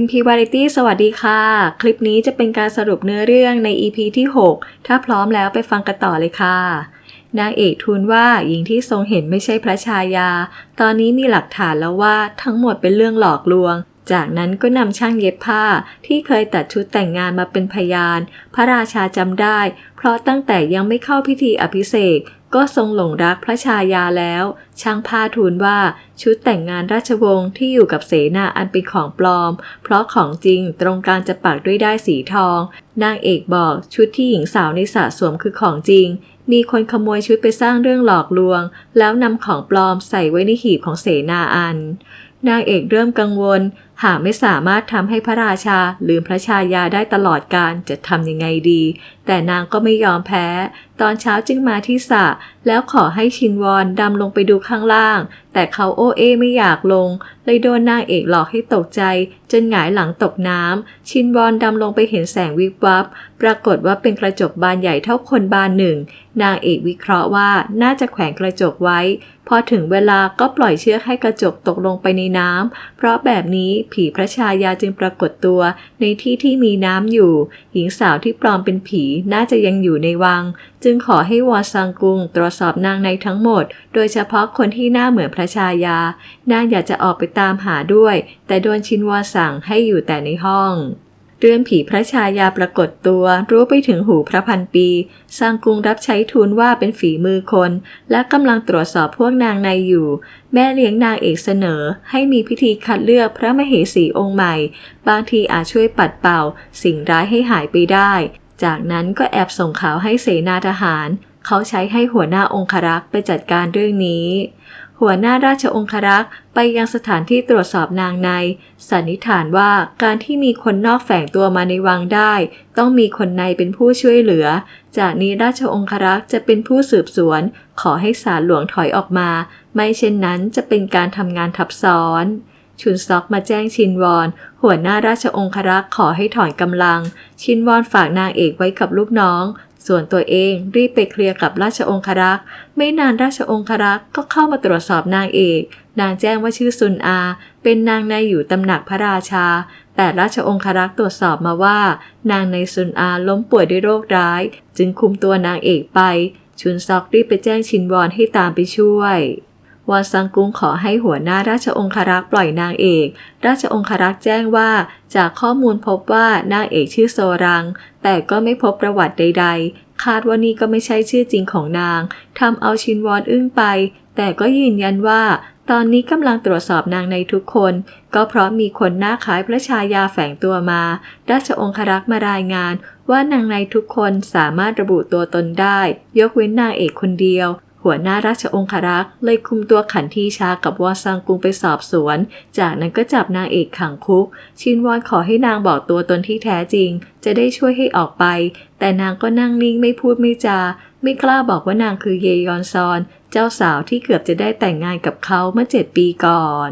MP Variety สวัสดีค่ะ คลิปนี้จะเป็นการสรุปเนื้อเรื่องใน EP ที่ 6 ถ้าพร้อมแล้วไปฟังกันต่อเลยค่ะ นางเอกทูลว่าหญิงที่ทรงเห็นไม่ใช่พระชายา ตอนนี้มีหลักฐานแล้วว่าทั้งหมดเป็นเรื่องหลอกลวง จากนั้นก็นำช่างเย็บผ้าที่เคยตัดชุดแต่งงานมาเป็นพยาน พระราชาจำได้ เพราะตั้งแต่ยังไม่เข้าพิธีอภิเษก ก็ทรงหลงรักพระชายาแล้ว ช่างผ้าทูลว่าชุดแต่งงานราชวงศ์ที่อยู่กับเสนาอันเป็นของปลอม เพราะของจริงตรงกลางจะปักด้วยได้สีทอง นางเอกบอกชุดที่หญิงสาวในสระสวมคือของจริง มีคนขโมยชุดไปสร้างเรื่องหลอกลวง แล้วนำของปลอมใส่ไว้ในหีบของเสนาอัน นางเอกเริ่มกังวล หากไม่สามารถทำให้พระราชาลืมพระชายาได้ตลอดการจะทำยังไงดี แต่นางก็ไม่ยอมแพ้ ตอนเช้าจึงมาที่สระแล้วขอให้ชินวอนดำลงไปดูข้างล่าง แต่เขาโอเอไม่อยากลง เลยโดนนางเอกหลอกให้ตกใจ จนหงายหลังตกน้ำ ชินวอนดำลงไปเห็นแสงวิบวับ ปรากฏว่าเป็นกระจกบานใหญ่เท่าคนบานหนึ่ง นางเอกวิเคราะห์ว่าน่าจะแขวนกระจกไว้ พอถึงเวลาก็ปล่อยเชือกให้กระจกตกลงไปในน้ำเพราะแบบนี้ผีพระชายาจึงปรากฏตัว ในที่ที่มีน้ำอยู่ หญิงสาวที่ปลอมเป็นผีน่าจะยังอยู่ในวัง จึงขอให้วอซังกุงตรวจสอบนางในทั้งหมด โดยเฉพาะคนที่หน้าเหมือนพระชายา นางอยากจะออกไปตามหาด้วย แต่โดนชินวอสั่งให้อยู่แต่ในห้อง เรื่องผีพระชายาปรากฏตัวรู้ไปถึงหูพระพันปี สร้างกรุงรับใช้ทูลว่าเป็นฝีมือคน และกำลังตรวจสอบพวกนางในอยู่ แม่เลี้ยงนางเอกเสนอ ให้มีพิธีคัดเลือกพระมเหสีองค์ใหม่ บางทีอาจช่วยปัดเป่า สิ่งร้ายให้หายไปได้ จากนั้นก็แอบส่งข่าวให้เสนาทหาร เขาใช้ให้หัวหน้าองครักษ์ไปจัดการเรื่องนี้ หัวหน้าราชองครักษ์ไปยังสถานที่ตรวจสอบนางใน สันนิษฐานว่าการที่มีคนนอกแฝงตัวมาในวังได้ ต้องมีคนในเป็นผู้ช่วยเหลือ จากนี้ราชองครักษ์จะเป็นผู้สืบสวน ขอให้ศาลหลวงถอยออกมา ไม่เช่นนั้นจะเป็นการทำงานทับซ้อน ชุนซอกมาแจ้งชินวอน หัวหน้าราชองครักษ์ขอให้ถอนกำลัง ชินวอนฝากนางเอกไว้กับลูกน้อง ส่วนตัวเองรีบไปเคลียร์กับราชองครักษ์ไม่นานราชองครักษ์ก็เข้ามาตรวจสอบนางเอก นางแจ้งว่าชื่อซุนอา เป็นนางในอยู่ตำหนักพระราชา แต่ราชองครักษ์ตรวจสอบมาว่า นางในซุนอาล้มป่วยด้วยโรคร้าย จึงคุมตัวนางเอกไป ชุนซอกรีบไปแจ้งชินวอนให้ตามไปช่วย วอนซังกุงขอให้หัวหน้าราชองครักษ์ปล่อยนางเอก ราชองครักษ์แจ้งว่า จากข้อมูลพบว่านางเอกชื่อโซรัง แต่ก็ไม่พบประวัติใด ๆ คาดว่านี่ก็ไม่ใช่ชื่อจริงของนางทำเอาชินวอนอึ้งไป แต่ก็ยืนยันว่า ตอนนี้กำลังตรวจสอบนางในทุกคน ก็เพราะมีคนหน้าคล้ายพระชายาแฝงตัวมา ราชองครักษ์มารายงาน ว่านางในทุกคนสามารถระบุตัวตนได้ ยกเว้นนางเอกคนเดียว หัวหน้าราชองครักษ์เลยคุมตัวขันทีชากับวอซังกุงไปสอบสวน จากนั้นก็จับนางเอกขังคุก ชินวอนขอให้นางบอกตัวตนที่แท้จริง จะได้ช่วยให้ออกไป แต่นางก็นั่งนิ่งไม่พูดไม่จา ไม่กล้าบอกว่านางคือเยยอนซอน เจ้าสาวที่เกือบจะได้แต่งงานกับเขาเมื่อเจ็ดปีก่อน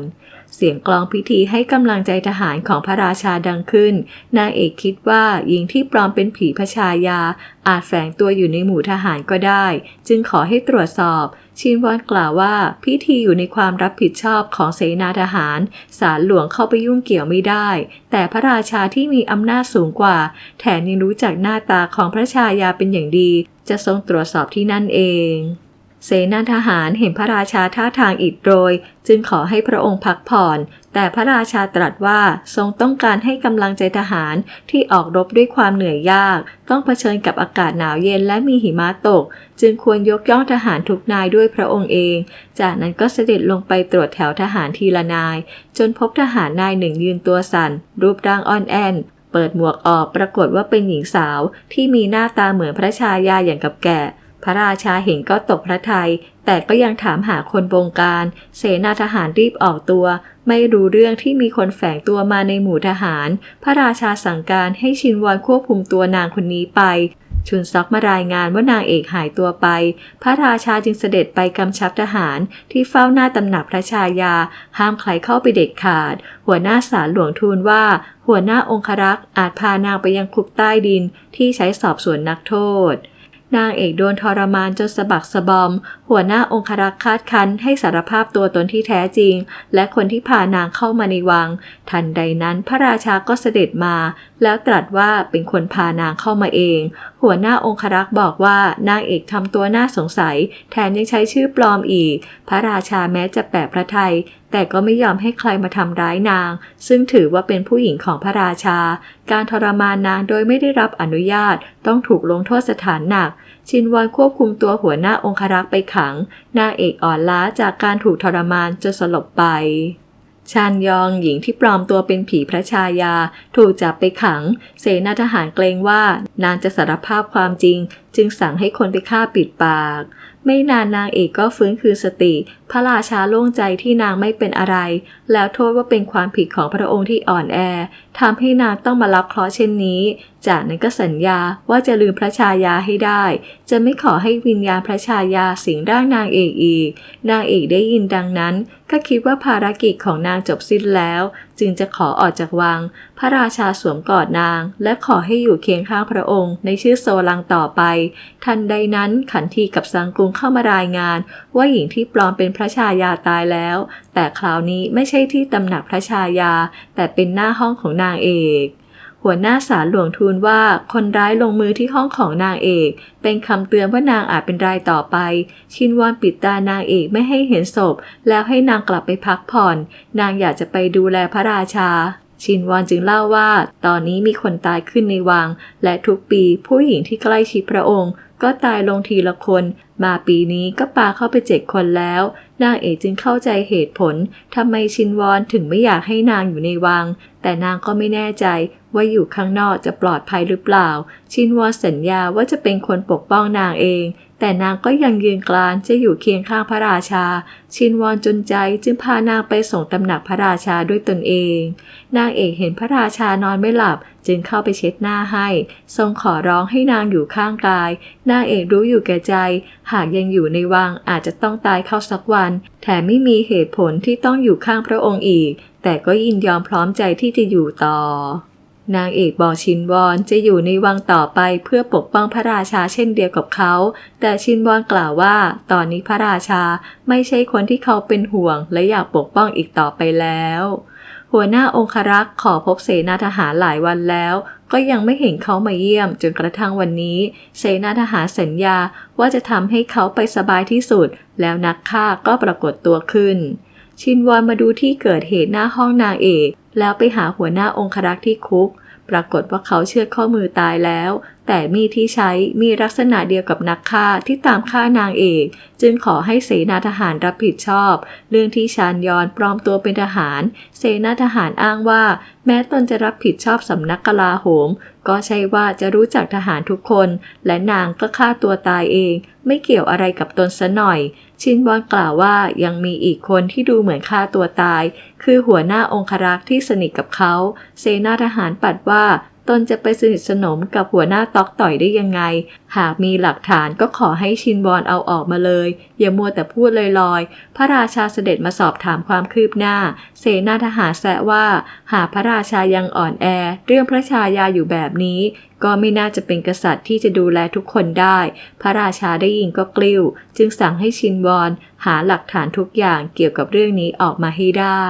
เสียงกลองพิธีให้กำลังใจทหารของพระราชาดังขึ้น นางเอกคิดว่าหญิงที่ปลอมเป็นผีพระชายา อาจแฝงตัวอยู่ในหมู่ทหารก็ได้ จึงขอให้ตรวจสอบ ชินวอนกล่าวว่าพิธีอยู่ในความรับผิดชอบของเสนาทหารศาลหลวงเข้าไปยุ่งเกี่ยวไม่ได้ แต่พระราชาที่มีอำนาจสูงกว่า แถมยังรู้จักหน้าตาของพระชายาเป็นอย่างดี จะทรงตรวจสอบที่นั่นเอง เสนาทหารเห็นพระราชาท่าทางอิดโรย จึงขอให้พระองค์พักผ่อน แต่พระราชาตรัสว่าทรงต้องการให้กำลังใจทหารที่ออกรบด้วยความเหนื่อยยาก ต้องเผชิญกับอากาศหนาวเย็นและมีหิมะตก จึงควรยกย่องทหารทุกนายด้วยพระองค์เอง จากนั้นก็เสด็จลงไปตรวจแถวทหารทีละนาย จนพบทหารนายหนึ่งยืนตัวสั่น รูปร่างอ่อนแอนเปิดหมวกออกปรากฏว่าเป็นหญิงสาวที่มีหน้าตาเหมือนพระชายาอย่างกับแก่ พระราชาเห็นก็ตกพระทยัยแต่ก็ยังถามหาคนบงการ เสนาทหารรีบออกตัว ไม่รู้เรื่องที่มีคนแฝงตัวมาในหมู่ทหาร พระราชาสั่งการให้ชินวอนควบคุมตัวนางคนนี้ไปชุนซอกมารายงานว่านางเอกหายตัวไป พระราชาจึงเสด็จไปกำชับทหารที่เฝ้าหน้าตำหนักพระชายา ห้ามใครเข้าไปเด็ดขาด หัวหน้าศาลหลวงทูลว่า หัวหน้าองครักษ์อาจพานางไปยังคุกใต้ดินที่ใช้สอบสวนนักโทษ นางเอกโดนทรมานจนสะบักสะบอม หัวหน้าองครักษ์คาดคันให้สารภาพตัวตนที่แท้จริง และคนที่พานางเข้ามาในวัง ทันใดนั้นพระราชาก็เสด็จมา แล้วตรัสว่าเป็นคนพานางเข้ามาเอง หัวหน้าองครักษ์บอกว่านางเอกทำตัวน่าสงสัย แถมยังใช้ชื่อปลอมอีก พระราชาแม้จะแปะพระทัย แต่ก็ไม่ยอมให้ใครมาทำร้ายนาง ซึ่งถือว่าเป็นผู้หญิงของพระราชา การทรมานนางโดยไม่ได้รับอนุญาต ต้องถูกลงโทษสถานหนัก ชินวอนควบคุมตัวหัวหน้าองครักษ์ไปขัง นางเอกอ่อนล้าจากการถูกทรมานจนสลบไปชานยองหญิงที่ปลอมตัวเป็นผีพระชายา ถูกจับไปขัง เสนาทหารเกรงว่านางจะสารภาพความจริง จึงสั่งให้คนไปฆ่าปิดปาก ไม่นานนางเอกก็ฟื้นคืนสติ พระราชาโล่งใจที่นางไม่เป็นอะไร แล้วโทษว่าเป็นความผิดของพระองค์ที่อ่อนแอทำให้นางต้องมารับเคราะห์เช่นนี้ จากนั้นก็สัญญาว่าจะลืมพระชายาให้ได้ จะไม่ขอให้วิญญาณพระชายาสิงร่างนางเอกอีก นางเอกได้ยินดังนั้น ก็คิดว่าภารกิจของนางจบสิ้นแล้ว จึงจะขอออกจากวัง พระราชาสวมกอดนาง และขอให้อยู่เคียงข้างพระองค์ ในชื่อโซลังต่อไป ทันใดนั้นขันทีกับสังกุงเข้ามารายงาน ว่าหญิงที่ปลอมเป็นพระชายาตายแล้ว แต่คราวนี้ไม่ใช่ที่ตำหนักพระชายา แต่เป็นหน้าห้องของนางเอก หัวหน้าศาลหลวงทูลว่าคนร้ายลงมือที่ห้องของนางเอก เป็นคำเตือนว่านางอาจเป็นรายต่อไป ชินวอนปิดตานางเอกไม่ให้เห็นศพ แล้วให้นางกลับไปพักผ่อน นางอยากจะไปดูแลพระราชาชินวอนจึงเล่าว่า ตอนนี้มีคนตายขึ้นในวัง และทุกปีผู้หญิงที่ใกล้ชิดพระองค์ ก็ตายลงทีละคน มาปีนี้ก็ปาเข้าไปเจ็ดคนแล้ว นางเอกจึงเข้าใจเหตุผลทำไมชินวอนถึงไม่อยากให้นางอยู่ในวัง แต่นางก็ไม่แน่ใจว่าอยู่ข้างนอกจะปลอดภัยหรือเปล่า ชินวอนสัญญาว่าจะเป็นคนปกป้องนางเอง แต่นางก็ยังยืนกรานจะอยู่เคียงข้างพระราชา ชินวอนจนใจจึงพานางไปส่งตำหนักพระราชาด้วยตนเอง นางเอกเห็นพระราชานอนไม่หลับ จึงเข้าไปเช็ดหน้าให้ ทรงขอร้องให้นางอยู่ข้างกาย นางเอกรู้อยู่แก่ใจ หากยังอยู่ในวังอาจจะต้องตายเข้าสักวัน แถมไม่มีเหตุผลที่ต้องอยู่ข้างพระองค์อีก แต่ก็ยินยอมพร้อมใจที่จะอยู่ต่อ นางเอกบอกชินวอนจะอยู่ในวังต่อไปเพื่อปกป้องพระราชาเช่นเดียวกับเขา แต่ชินวอนกล่าวว่า ตอนนี้พระราชาไม่ใช่คนที่เขาเป็นห่วง และอยากปกป้องอีกต่อไปแล้ว หัวหน้าองครักษ์ขอพบเสนาทหารหลายวันแล้ว ก็ยังไม่เห็นเขามาเยี่ยมจนกระทั่งวันนี้ เสนาทหารสัญญาว่าจะทำให้เขาไปสบายที่สุด แล้วนักฆ่าก็ปรากฏตัวขึ้น ชินวอนมาดูที่เกิดเหตุหน้าห้องนางเอกแล้วไปหาหัวหน้าองครักษ์ที่คุก ปรากฏว่าเขาเชือดข้อมือตายแล้วแต่มีดที่ใช้มีลักษณะเดียวกับนักฆ่าที่ตามฆ่านางเอก จึงขอให้เสนาทหารรับผิดชอบ เรื่องที่ชานยอนปลอมตัวเป็นทหาร เสนาทหารอ้างว่า แม้ตนจะรับผิดชอบสำนักกลาโหม ก็ใช่ว่าจะรู้จักทหารทุกคน และนางก็ฆ่าตัวตายเอง ไม่เกี่ยวอะไรกับตนซะหน่อย ชินบอนกล่าวว่ายังมีอีกคนที่ดูเหมือนฆ่าตัวตาย คือหัวหน้าองครักษ์ที่สนิทกับเขา เสนาทหารปัดว่า ตนจะไปสนิทสนมกับหัวหน้าตอกต่อยได้ยังไง หากมีหลักฐานก็ขอให้ชินบอนเอาออกมาเลย อย่ามัวแต่พูดลอยๆ พระราชาเสด็จมาสอบถามความคืบหน้า เสนาทหารแซะว่า หากพระราชายังอ่อนแอ เรื่องพระชายาอยู่แบบนี้ ก็ไม่น่าจะเป็นกษัตริย์ที่จะดูแลทุกคนได้ พระราชาได้ยินก็กลิ้ว จึงสั่งให้ชินวอนหาหลักฐานทุกอย่างเกี่ยวกับเรื่องนี้ออกมาให้ได้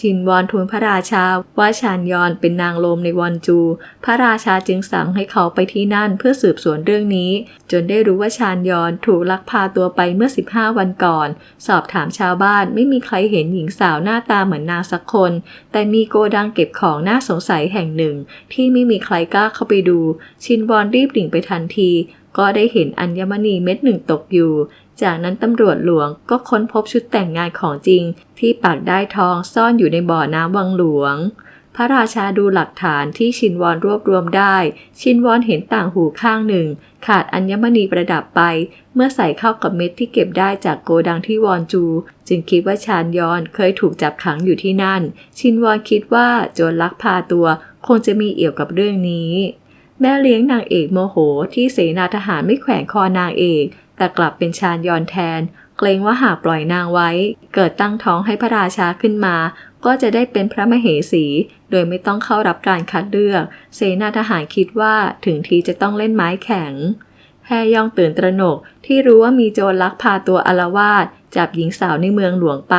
ชินวอนทูลพระราชาว่าชานยอนเป็นนางโลมในวอนจู พระราชาจึงสั่งให้เขาไปที่นั่นเพื่อสืบสวนเรื่องนี้ จนได้รู้ว่าชานยอนถูกลักพาตัวไปเมื่อ 15 วันก่อน สอบถามชาวบ้านไม่มีใครเห็นหญิงสาวหน้าตาเหมือนนางสักคน แต่มีโกดังเก็บของน่าสงสัยแห่งหนึ่ง ที่ไม่มีใครกล้าเข้าไปดู ชินวอนรีบดิ่งไปทันที ก็ได้เห็นอัญมณีเม็ดหนึ่งตกอยู่ จากนั้นตำรวจหลวงก็ค้นพบชุดแต่งงานของจริง ที่ปากได้ทองซ่อนอยู่ในบ่อน้ำวังหลวง พระราชาดูหลักฐานที่ชินวอนรวบรวมได้ ชินวอนเห็นต่างหูข้างหนึ่ง ขาดอัญมณีประดับไป เมื่อใส่เข้ากับเม็ดที่เก็บได้จากโกดังที่วอนจู จึงคิดว่าชานยอนเคยถูกจับขังอยู่ที่นั่น ชินวอนคิดว่าโจรลักพาตัว คงจะมีเอี่ยวกับเรื่องนี้ แม่เลี้ยงนางเอกโมโหที่เสนาทหารไม่แขวนคอนางเอก แต่กลับเป็นชานยอนแทน เกรงว่าหากปล่อยนางไว้ เกิดตั้งท้องให้พระราชาขึ้นมา ก็จะได้เป็นพระมเหสี โดยไม่ต้องเข้ารับการคัดเลือก เสนาทหารคิดว่าถึงทีจะต้องเล่นไม้แข็งแแฮยองตื่นตระหนกที่รู้ว่ามีโจรลักพาตัวอลาวาสจับหญิงสาวในเมืองหลวงไป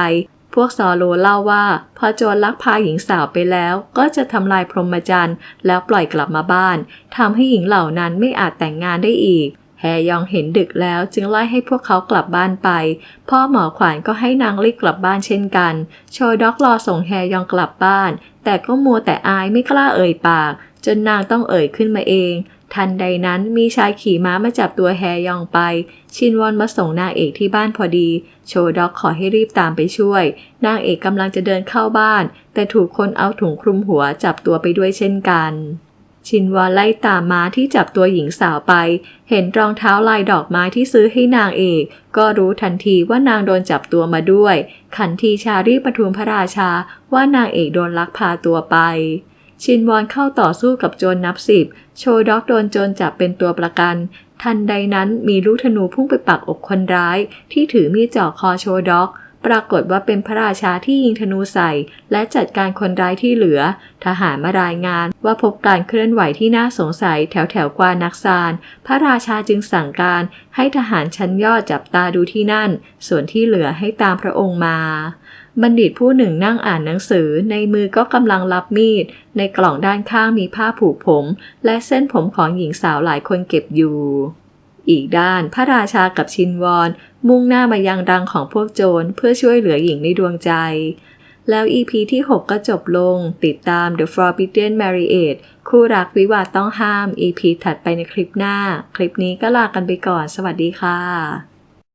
พวกซอโลเล่าว่า พอโจรลักพาหญิงสาวไปแล้ว ก็จะทำลายพรหมจรรย์ แล้วปล่อยกลับมาบ้านทำให้หญิงเหล่านั้นไม่อาจแต่งงานได้อีกแฮยองเห็นดึกแล้วจึงไล่ให้พวกเขากลับบ้านไป พ่อหมอขวัญก็ให้นางรีบกลับบ้านเช่นกัน โชด็อกรอส่งแฮยองกลับบ้าน แต่ก็มัวแต่อายไม่กล้าเอ่ยปาก จนนางต้องเอ่ยขึ้นมาเอง ทันใดนั้นมีชายขี่ม้ามาจับตัวแฮยองไป ชินวอนมาส่งนางเอกที่บ้านพอดี โชด็อกขอให้รีบตามไปช่วย นางเอกกำลังจะเดินเข้าบ้าน แต่ถูกคนเอาถุงคลุมหัวจับตัวไปด้วยเช่นกัน ชินวอนไล่ตามม้าที่จับตัวหญิงสาวไป เห็นรองเท้าลายดอกไม้ที่ซื้อให้นางเอก ก็รู้ทันทีว่านางโดนจับตัวมาด้วย ขันทีชารีบประทุมพระราชาว่านางเอกโดนลักพาตัวไป ชินวอนเข้าต่อสู้กับโจรนับสิบ โชด็อกโดนโจรจับเป็นตัวประกัน ทันใดนั้นมีลูกธนูพุ่งไปปักอกคนร้าย ที่ถือมีดจ่อคอโชด็อก ปรากฏว่าเป็นพระราชาที่ยิงธนูใส่ และจัดการคนร้ายที่เหลือ ทหารมารายงานว่าพบการเคลื่อนไหวที่น่าสงสัยแถวแถวกวานักซาน พระราชาจึงสั่งการให้ทหารชั้นยอดจับตาดูที่นั่น ส่วนที่เหลือให้ตามพระองค์มา บัณฑิตผู้หนึ่งนั่งอ่านหนังสือ ในมือก็กำลังรับมีด ในกล่องด้านข้างมีผ้าผูกผม และเส้นผมของหญิงสาวหลายคนเก็บอยู่ อีกด้านพระราชากับชินวอนมุ่งหน้ามายังรังของพวกโจรเพื่อช่วยเหลือหญิงในดวงใจ แล้ว EP ที่ 6 ก็จบลง ติดตาม The Forbidden Marriage คู่รักวิวาทต้องห้าม EP ถัดไปในคลิปหน้า คลิปนี้ก็ลากันไปก่อน สวัสดีค่ะ